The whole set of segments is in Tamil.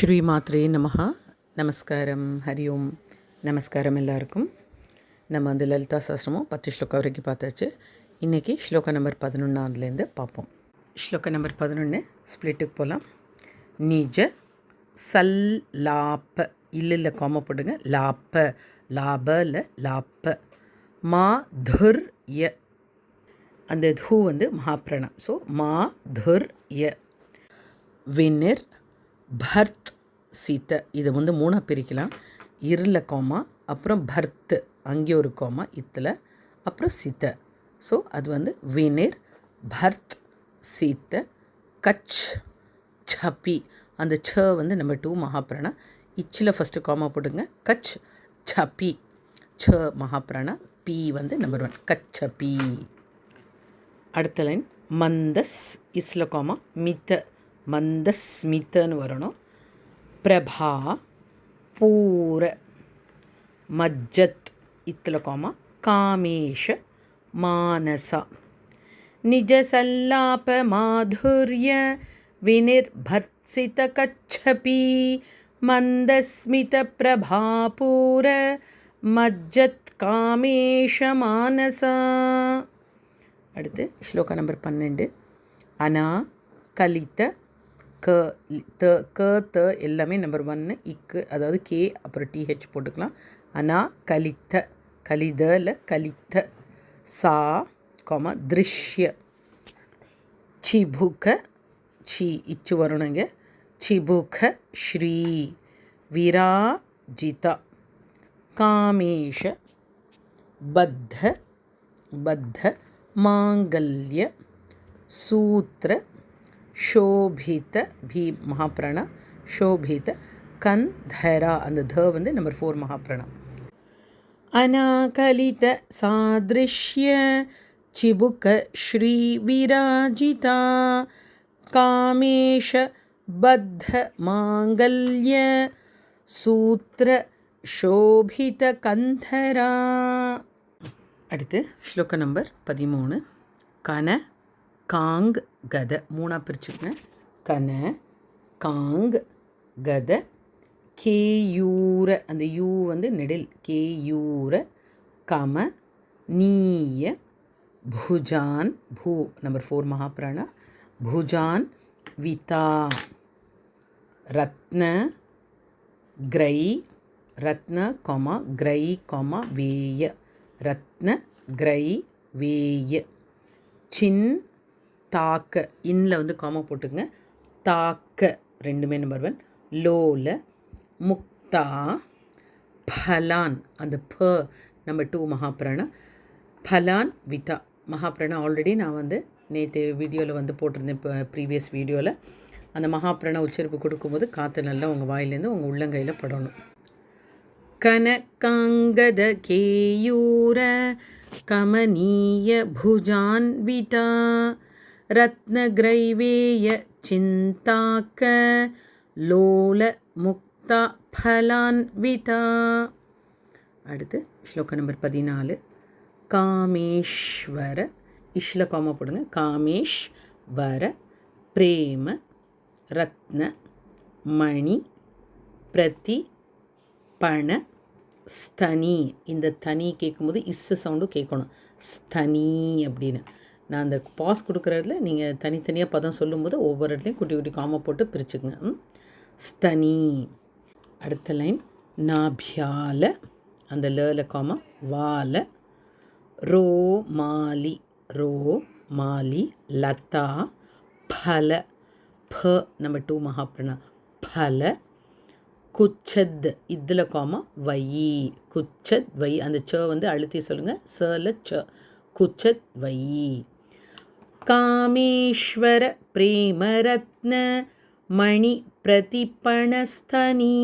ஸ்ரீமாத்ரே நமஹா. நமஸ்காரம். ஹரி ஓம். நமஸ்காரம் எல்லாருக்கும். நம்ம வந்து லலிதா சாஸ்திரமும் பத்து ஸ்லோகா வரைக்கும் பார்த்தாச்சு. இன்றைக்கி ஸ்லோக நம்பர் பதினொன்றாவதுலேருந்து பார்ப்போம். ஸ்லோக நம்பர் பதினொன்று ஸ்ப்ளிட்டுக்கு போகலாம் நிஜ சல்லாப்ப இல்லைல்ல கோம போடுங்க. லாப்ப லாபல லாப்ப. மா துர் ய. அந்த தூ வந்து மகாபிரணா ஸோ மா துர் ய. வினிர் பர்த் சீத்த இதை வந்து மூணாக பிரிக்கலாம். இருள கோமா அப்புறம் பர்த் அங்கே ஒரு கோமா இத்தில் அப்புறம் சித்த. ஸோ அது வந்து வினிர் பர்த் சீத்த கச் சபி. அந்த ச வந்து நம்ம டூ மகாபிராணா. இச்சில் ஃபஸ்ட்டு கோமா போடுங்க கச் சபி. ச மகாபிராணா பி வந்து நம்பர் ஒன் கச்சபி அடுத்த லைன் மந்தஸ் இஸ்ல கோமா மித்த. மந்தஸ்மித்தன்னு வரணும். பிரபா பூர மஜ்ஜத் இத்துல கோமா காமேஷ மானசா நிஜசல்லாப மாதுர்ய வினிர்பர்சித கச்சபி மந்தஸ்மித பிரபாபூர மஜ்ஜத் காமேஷ மானசா அடுத்து ஸ்லோகா நம்பர் பன்னெண்டு அனா கலித்த க த க த எல்லாமே நம்பர் ஒன்று இக்கு அதாவது கே அப்புறம் டிஹெச் போட்டுக்கலாம். அனா கலித்த கலிதல கலித்த சா கோம திருஷ்ய. சிபுக சி இச்சு வரணுங்க. சிபுக ஸ்ரீ. விராஜிதா. காமேஷ பத்த பத்த மாங்கல்ய சூத்திர ஷோபித்த பீ மகாப்ராணா ஷோபித்த கன் தைரா அந்த த வந்து நம்பர் ஃபோர் மகாப்ராணம் அநாகலித சாதிருஷ்ய चिबुक श्रीविराजिता कामेश बद्धमाङ्गल्य सूत्रशोभितकन्धरा அடுத்து ஸ்லோக நம்பர் பதிமூணு. கன காங் கத மூணாக பிரிச்சுக்கங்க. கன காங் கத கேயூர அந்த யூ வந்து நெடில். கேயூர கம நீய புஜான் பூ நம்பர் ஃபோர் மகாபிராணா. புஜான் விதா ரத்ன கிரை ரத்ன கொமா கிரை கொமா வேய. ரத்ன கிரை வேய. சின் தாக்க இன்னில் வந்து காமா போட்டுங்க தாக்க ரெண்டுமே நம்பர் ஒன் லோல முக்தா ஃபலான் அந்த ப நம்பர் டூ மகாபிராணா. ஃபலான் விதா. மகாபிராணா ஆல்ரெடி நான் வந்து நேற்று வீடியோவில் வந்து போட்டிருந்தேன் இப்போ ப்ரீவியஸ் வீடியோவில் அந்த மகாபிராண உச்சரிப்பு கொடுக்கும்போது காற்று நல்லா உங்கள் வாயிலேருந்து உங்கள் உள்ளங்கையில் படணும். கனகாங்கத கேயூர கமனீய புஜான்விதா ரத்னகிரைவேய சிந்தாக்க லோல முக்தா ஃபலான்விதா அடுத்து ஸ்லோகம் நம்பர் பதினாலு. காமேஸ்வர இஷ்ல காமா போடுங்க. காமேஸ்வர பிரேம ரத்ன மணி பிரதி பண ஸ்தனி. இந்த தனி கேட்கும்போது இஸ்ஸு சவுண்டும் கேட்கணும். ஸ்தனி அப்படின்னு. நான் அந்த பாஸ் கொடுக்குறதுல நீங்கள் தனித்தனியாக பதம் சொல்லும்போது ஒவ்வொரு இடத்துலையும் குட்டி குட்டி காம போட்டு பிரிச்சுக்கங்க. ஸ்தனி. அடுத்த லைன். நாபியால. அந்த லேல காமா வால. ரோ மாலி. ரோ மாலி. லதா. பல. ஃப நம்ம டூ மகாப்ரணா பல. குச்சத். இதில் காமா வயி. குச்சத் வை அந்த ச வந்து அழுத்தி சொல்லுங்கள் சல ச. குச்சத் வயி. காமேஸ்வர பிரேமரத்ன மணி பிரதிபணஸ்தனி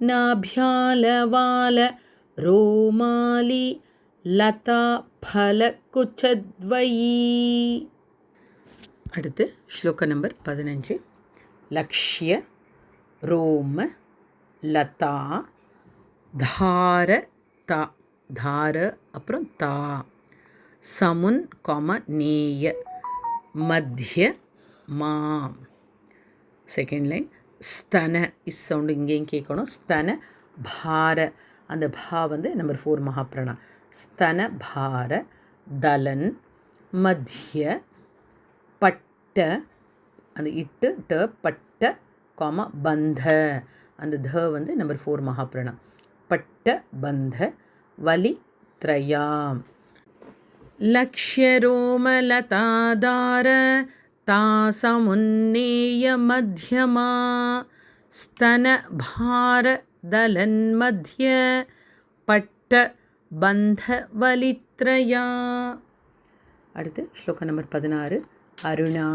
நாபியாலவால ரோமாலி லதா ஃபல குச்சத்வயி அடுத்து ஸ்லோக நம்பர் பதினஞ்சு. லக்ஷ்ய ரோம லதா தார தா தார அப்புறம் தா. சமுன் கொம நேய மத்திய மா செகண்ட் லைன் ஸ்தன. இஸ் சவுண்டு இங்கேயும் கேட்கணும். ஸ்தன பார. அந்த பா வந்து நம்பர் ஃபோர் மகாபிரணா ஸ்தன பார தலன் மத்திய பட்ட. அந்த இட்டு ட பட்ட காமா பந்த. அந்த த வந்து நம்பர் ஃபோர் மகாப்ரணா பட்ட பந்த வலி த்ரயா लक्ष्यरोमलतादार तासमुन्नेयमध्यमा स्तनभारदलन्मध्य பட்டபந்தவலித்ரயா அடுத்து ஸ்லோகம் நம்பர் பதினாறு அருணா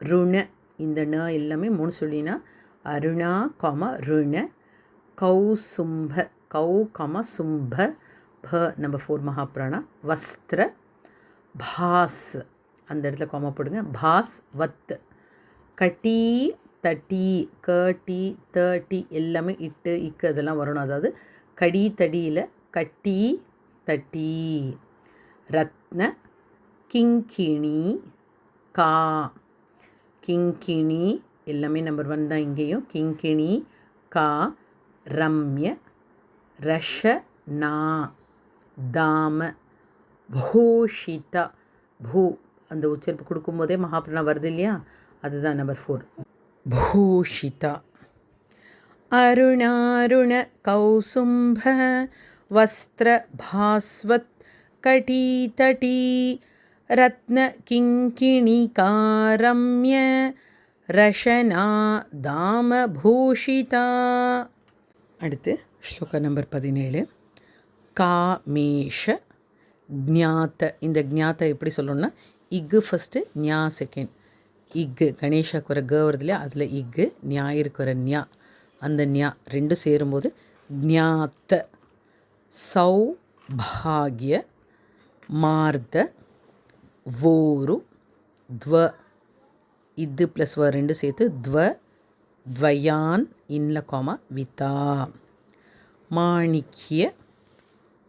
ருண இந்த ந எல்லாமே மூணு சொல்லினா அருணா கம ருண கௌசும்ப கௌ கம சும்ப ப நம்பர் ஃபோர் மகாப்ராணா வஸ்திர பாஸ். அந்த இடத்துல கோமா போடுங்க. பாஸ் வத். கட்டி தட்டி கட்டி தட்டி எல்லாமே இட்டு இக்கு அதெல்லாம் வரணும். அதாவது கடி தடியில் கட்டி தட்டி. ரத்ன கிங்கிணி கா. கிங்கிணி எல்லாமே நம்பர் ஒன் தான் இங்கேயும். கிங்கிணி கா. ரம்ய ரஷ நா. தாம பூஷிதா பூ. அந்த உச்சரிப்பு கொடுக்கும்போதே மகாபிரணம் வருது இல்லையா? அதுதான் நம்பர் ஃபோர் பூஷிதா. அருணாருண கௌசும்ப வஸ்திர பாஸ்வத் கடீதடீ ரத்ன கிங்கிணிகாரம்ய ரஷனா தாம பூஷிதா. அடுத்து ஸ்லோகா நம்பர் பதினேழு. காமேஷ ஜாத்த இந்த ஜாத்த எப்படி சொல்லணும்னா இக்கு ஃபஸ்ட்டு ஞா செகண்ட் இக்கு கணேஷாக்கு வர க வருது இல்லையா? அதில் இக்கு ஞாயிற்கு வர ஞா. அந்த ஞா ரெண்டும் சேரும்போது ஜாத்த சௌபாகிய மார்த வோரு த்வ. இது ப்ளஸ் வ ரெண்டு சேர்த்து த்வ த்வயான் இன்ல கோமா விதா. மாணிக்கிய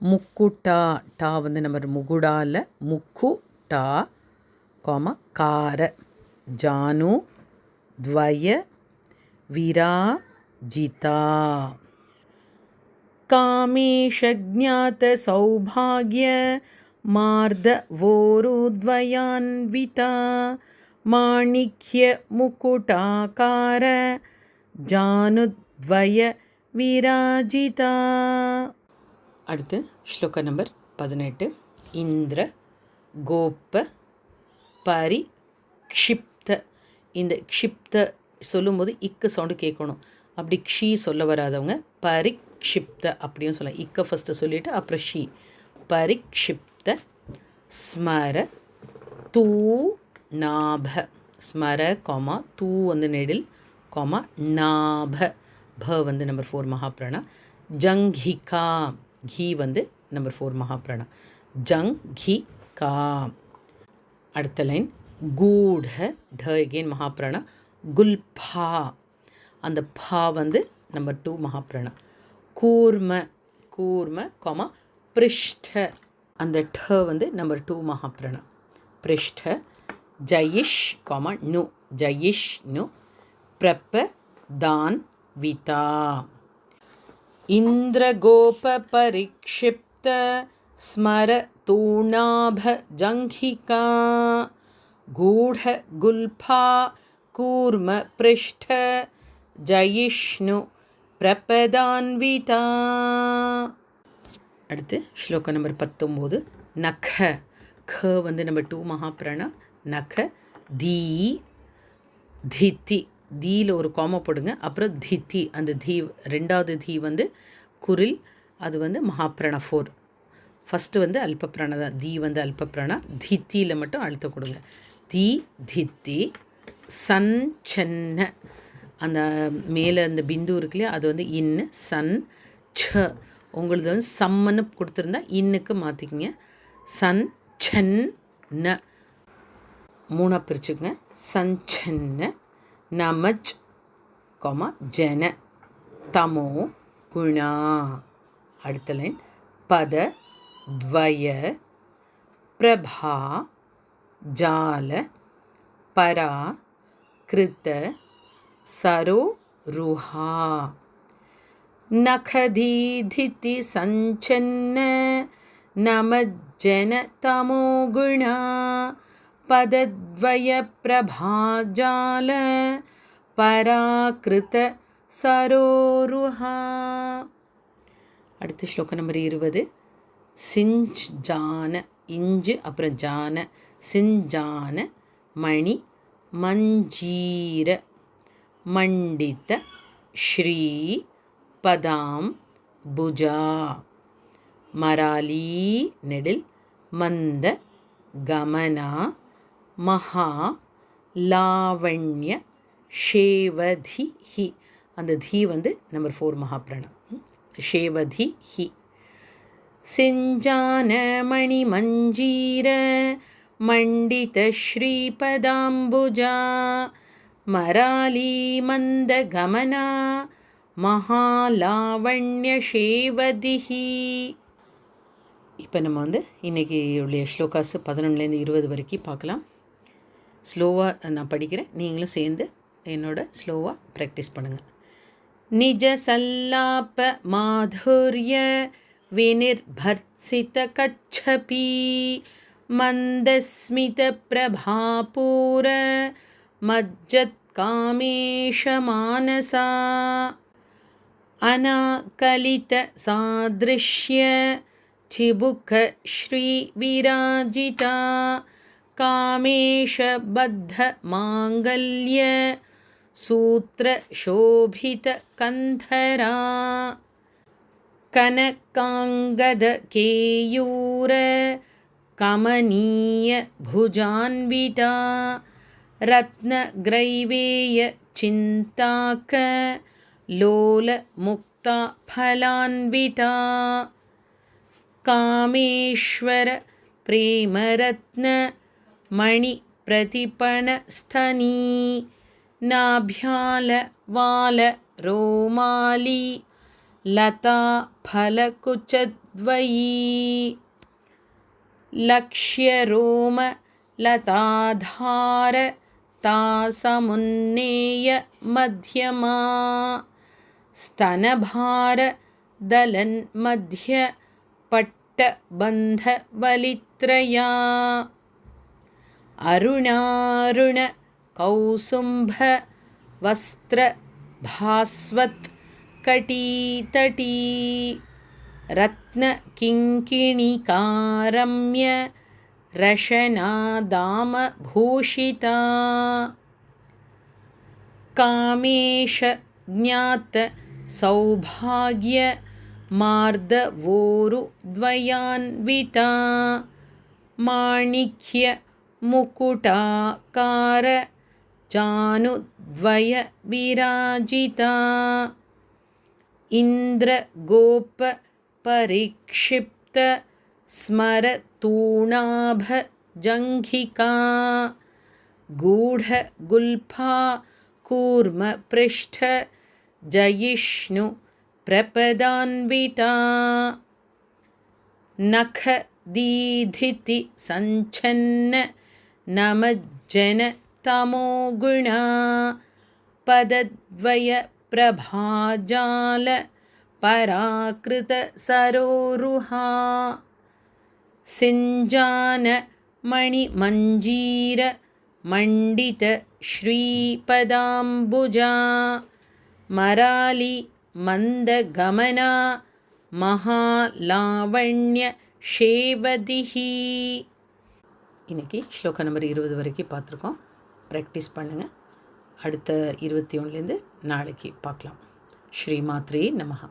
முக்குட்டா டா வந்து நம்ம முகுடால முக்கு டா கோம கார ஜானு த்வய விராஜிதா कामेशज्ञातसौभाग्य मार्दवोरुद्वयान्विता माणिक्यमुकुटाकार जानुद्वय விராஜிதா அடுத்து ஸ்லோக நம்பர் பதினெட்டு. இந்திர கோப்ப பரி க்ஷிப்த. இந்த க்ஷிப்த சொல்லும்போது இக்கு சவுண்டு கேட்கணும். அப்படி க்ஷி சொல்ல வராதவங்க பரிக்ஷிப்த அப்படின்னு சொல்லலாம். இக்க ஃபஸ்ட்டு சொல்லிவிட்டு அப்புறம் ஷி. பரிக்ஷிப்த ஸ்மர தூ நாப. ஸ்மர கோமா தூ வந்து நெடில் கோமா நாப. ப வந்து நம்பர் ஃபோர் மகாபிராணா. ஜங்கிகா. கீ வந்து நம்பர் ஃபோர் மகாபிராணா. ஜங் கி. காம் அடுத்த லைன். கூட ட எகெயின் மகாபிராணா. குல்பா. அந்த பா வந்து number two மகாபிராணா. Kurma Kurma comma பிருஷ்ட. அந்த ட வந்து நம்பர் டூ மகாபிராணா. பிருஷ்ட ஜயிஷ் கொமா நு. ஜயிஷ் நு. பிரப்ப தான் விதா. इन्द्रगोपपरिक्षिप्त स्मरतूणाभजङ्घिका गूढगुल्फा कूर्मपृष्ठ जयिष्णु பிரபதான்விதா அடுத்து ஸ்லோகம் நம்பர் பத்தொம்போது நக க வந்து நம்பர் டூ மகாபிராணா நக தீ தித்தி தீயில் ஒரு கோம போடுங்க. அப்புறம் தித்தி அந்த தீ ரெண்டாவது தீ வந்து குரில் அது வந்து மகாபிரண ஃபோர். ஃபஸ்ட்டு வந்து அல்பப்பிராண தான். தீ வந்து அல்பப்பிராணா தித்தியில் மட்டும் அழுத்த கொடுங்க. தீ தித்தி சன் அந்த மேலே அந்த பிந்து இருக்கு இல்லையா அது வந்து இன்னு சன் ச. உங்களது வந்து சம்மன்னு கொடுத்துருந்தா இன்னுக்கு மாற்றிக்கிங்க சன் சன் ந. மூணாக பிரிச்சுக்கங்க. சென்ன நமச் காமா ஜன தமோ குணா. அடுத்த லைன் பத துவய பிரபா ஜால பரா கிருத்த சரோ ருஹா. நகதீதிதி சஞ்சன்ன நமஜன தமோ குணா. पदद्वयप्रभाजाल பராக்கிருத சரோருஹா அடுத்த ஸ்லோகம் நம்பர் இருபது சிஞ்ச் ஜான இஞ்சு அப்புறம் ஜான சிஞ்சான மணி மஞ்சீர மண்டித ஸ்ரீ பதாம் புஜா மராலி நெடில் மந்த கமனா மகா லாவண்ய ஷேவதி ஹி. அந்த தி வந்து நம்பர் ஃபோர் மகாபிரணம். ஷேவதி ஹி. செஞ்சான மணி மஞ்சீர மண்டித ஸ்ரீபதாம்புஜா மராலி மந்த கமனா மகாலாவண்யஷேவதிஹி இப்போ நம்ம வந்து இன்றைக்கி உள்ள ஸ்லோகாஸ் பதினொன்றுலேருந்து இருபது வரைக்கும் பார்க்கலாம். ஸ்லோவாக நான் படிக்கிறேன் நீங்களும் சேர்ந்து என்னோட ஸ்லோவாக ப்ராக்டிஸ் பண்ணுங்கள் நிஜ சல்லாப மாதுரிய विनिर्भर्त्सितकच्छपी मन्दस्मितप्रभापूर मज्जत्कामेशमानसा अनाकलितसादृश्य चिबुकश्रीविराजिता कामेशबद्धमाङ्गल्य सूत्रशोभितकन्धरा कनकाङ्गदकेयूर कमनीयभुजान्विता रत्नग्रैवेयचिन्ताक लोलमुक्ता फलान्विता कामेश्वर प्रेमरत्न मणिप्रतिपणस्थनी नाभ्याल वाल रोमाली लता फलकुचद्वयी लक्ष्यरोम लताधार तासमुन्नेय मध्यमा स्तनभार दलन्मध्य पट्टबन्धवलित्रया अरुणारुणकौसुम्भवस्त्रभास्वत् कटीतटी रत्नकिङ्किणिकारम्य रशनादामभूषिता कामेश ज्ञात सौभाग्यमार्दवोरुद्वयान्विता माणिक्य मुकुटाकार जानुद्वयविराजिता इन्द्रगोपपरिक्षिप्त स्मरतूणाभजङ्घिका। गूढगुल्फा कूर्मपृष्ठ जयिष्णु प्रपदान्विता। नखदीधिति सञ्छन्न नमज्जनतमोगुणा पदद्वयप्रभाजाल पराकृतसरोरुहा सिञ्जानमणिमञ्जीरमण्डितश्रीपदाम्बुजा मरालि मन्दगमना महालावण्य இன்றைக்கி ஸ்லோகா நம்பர் இருபது வரைக்கும் பார்த்துருக்கோம். ப்ராக்டிஸ் பண்ணுங்கள் அடுத்த இருபத்தி ஒன்றுலேருந்து நாளைக்கு பார்க்கலாம். ஸ்ரீ மாத்ரே நமஹா.